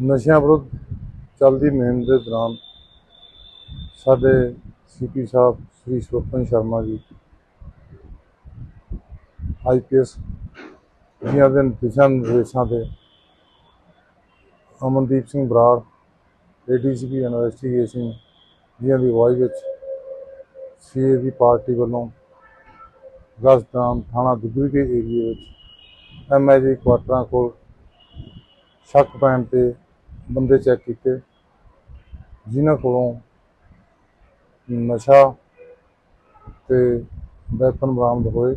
ਨਸ਼ਿਆਂ ਵਿਰੁੱਧ ਚੱਲਦੀ ਮੁਹਿੰਮ ਦੇ ਦੌਰਾਨ ਸਾਡੇ ਸੀਪੀ ਸਾਹਿਬ ਸ੍ਰੀ ਸੁਪਨ ਸ਼ਰਮਾ ਜੀ ਆਈਪੀਐਸ ਜਿਨ੍ਹਾਂ ਦੇ ਦਿਸ਼ਾ ਨਿਰਦੇਸ਼ਾਂ ਤੇ ਅਮਨਦੀਪ ਸਿੰਘ ਬਰਾੜ ਏਡੀਸੀਪੀ ਇਨਵੈਸਟੀਗੇਸ਼ਨ ਜਿਨ੍ਹਾਂ ਦੀ ਅਗਵਾਈ ਵਿੱਚ ਸੀਏ ਦੀ ਪਾਰਟੀ ਵੱਲੋਂ ਗਸ਼ਤ ਦੌਰਾਨ ਥਾਣਾ ਦੁੱਗਰੀ ਦੇ ਏਰੀਏ ਵਿੱਚ ਐਮਆਈਜੀ ਕੁਆਟਰਾਂ ਕੋਲ ਸ਼ੱਕ ਪੈਣ ਤੇ ਬੰਦੇ ਚੈੱਕ ਕੀਤੇ। ਜਿਨ੍ਹਾਂ ਕੋਲੋਂ ਨਸ਼ਾ ਤੇ ਵੈਪਨ ਬਰਾਮਦ ਹੋਏ,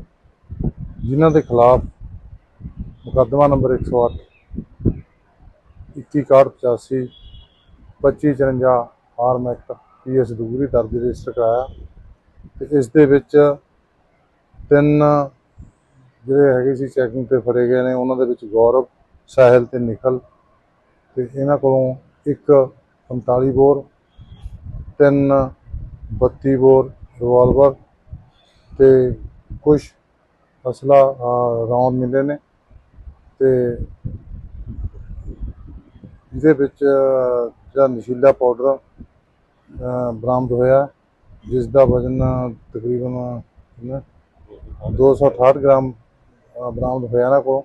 ਜਿਨ੍ਹਾਂ ਦੇ ਖਿਲਾਫ ਮੁਕੱਦਮਾ ਨੰਬਰ 108 2185 2554 ਫਾਰਮ ਐਕਟ ਪੀਐਸ ਦੁਗਰੀ ਦਰਜ ਰਜਿਸਟਰ ਕਰਾਇਆ। ਤੇ ਇਸ ਦੇ ਵਿੱਚ ਤਿੰਨ ਜਿਹੜੇ ਹੈਗੇ ਸੀ ਚੈਕਿੰਗ ਤੇ ਫੜੇ ਗਏ ਨੇ। ਉਹਨਾਂ ਦੇ ਵਿੱਚ ਗੌਰਵ, ਸਾਹਿਲ ਤੇ ਨਿਖਲ ਤੇ ਇਹਨਾਂ ਕੋਲੋਂ ਇੱਕ 45 ਬੋਰ, ਤਿੰਨ 32 ਬੋਰ ਰਿਵਾਲਵਰ ਤੇ ਕੁਝ ਅਸਲਾ ਰੌਂਦ ਮਿਲੇ ਨੇ ਤੇ ਇਹਦੇ ਵਿੱਚ ਜਿਹੜਾ ਨਸ਼ੀਲਾ ਪਾਊਡਰ ਬਰਾਮਦ ਹੋਇਆ ਜਿਸ ਦਾ ਵਜ਼ਨ ਤਕਰੀਬਨ, ਕਿੰਨਾ? 268 ਗ੍ਰਾਮ ਬਰਾਮਦ ਹੋਇਆ ਨਾ ਕੋਲ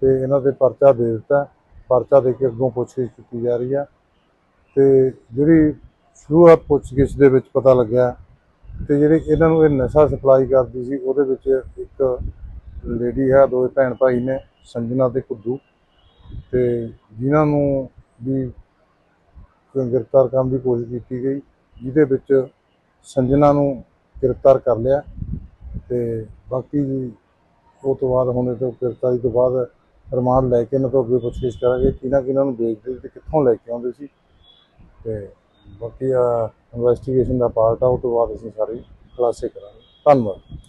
ਤੇ ਇਹਨਾਂ 'ਤੇ ਪਰਚਾ ਦੇ ਦਿੱਤਾ ਪਰਚਾ ਦੇ ਕੇ ਅੱਗੋਂ ਪੁੱਛਗਿੱਛ ਕੀਤੀ ਜਾ ਰਹੀ ਆ। ਤੇ ਜਿਹੜੀ ਸ਼ੁਰੂਆਤ ਪੁੱਛਗਿੱਛ ਦੇ ਵਿੱਚ ਪਤਾ ਲੱਗਿਆ ਤੇ ਜਿਹੜੇ ਇਹਨਾਂ ਨੂੰ ਇਹ ਨਸ਼ਾ ਸਪਲਾਈ ਕਰਦੀ ਸੀ, ਉਹਦੇ ਵਿੱਚ ਇੱਕ ਲੇਡੀ ਹੈ, ਦੋ ਭੈਣ ਭਾਈ ਨੇ, ਸੰਜਨਾ ਤੇ ਕੁੱਦੂ। ਤੇ ਜਿਨ੍ਹਾਂ ਨੂੰ ਵੀ ਗ੍ਰਿਫਤਾਰ ਕਰਨ ਦੀ ਕੋਸ਼ਿਸ਼ ਕੀਤੀ ਗਈ, ਜਿਹਦੇ ਵਿੱਚ ਸੰਜਨਾ ਨੂੰ ਗ੍ਰਿਫਤਾਰ ਕਰ ਲਿਆ ਤੇ ਬਾਕੀ ਜੀ ਉਹ ਤੋਂ ਬਾਅਦ ਹੁਣ ਇਹ ਤੋਂ ਗ੍ਰਿਫਤਾਰੀ ਤੋਂ ਬਾਅਦ ਰਿਮਾਂਡ ਲੈ ਕੇ ਇਹਨਾਂ ਤੋਂ ਅੱਗੇ ਪੁੱਛਗਿੱਛ ਕਰਾਂਗੇ। ਕਿਹਨਾਂ ਕਿਹਨਾਂ ਨੂੰ ਵੇਚਦੇ ਸੀ ਤੇ ਕਿੱਥੋਂ ਲੈ ਕੇ ਆਉਂਦੇ ਸੀ। ਤੇ ਬਾਕੀ ਇਨਵੈਸਟੀਗੇਸ਼ਨ ਦਾ ਪਾਰਟ ਆ, ਉਹ ਤੋਂ ਬਾਅਦ ਅਸੀਂ ਸਾਰੀ ਖੁਲਾਸੇ ਕਰਾਂਗੇ। ਧੰਨਵਾਦ।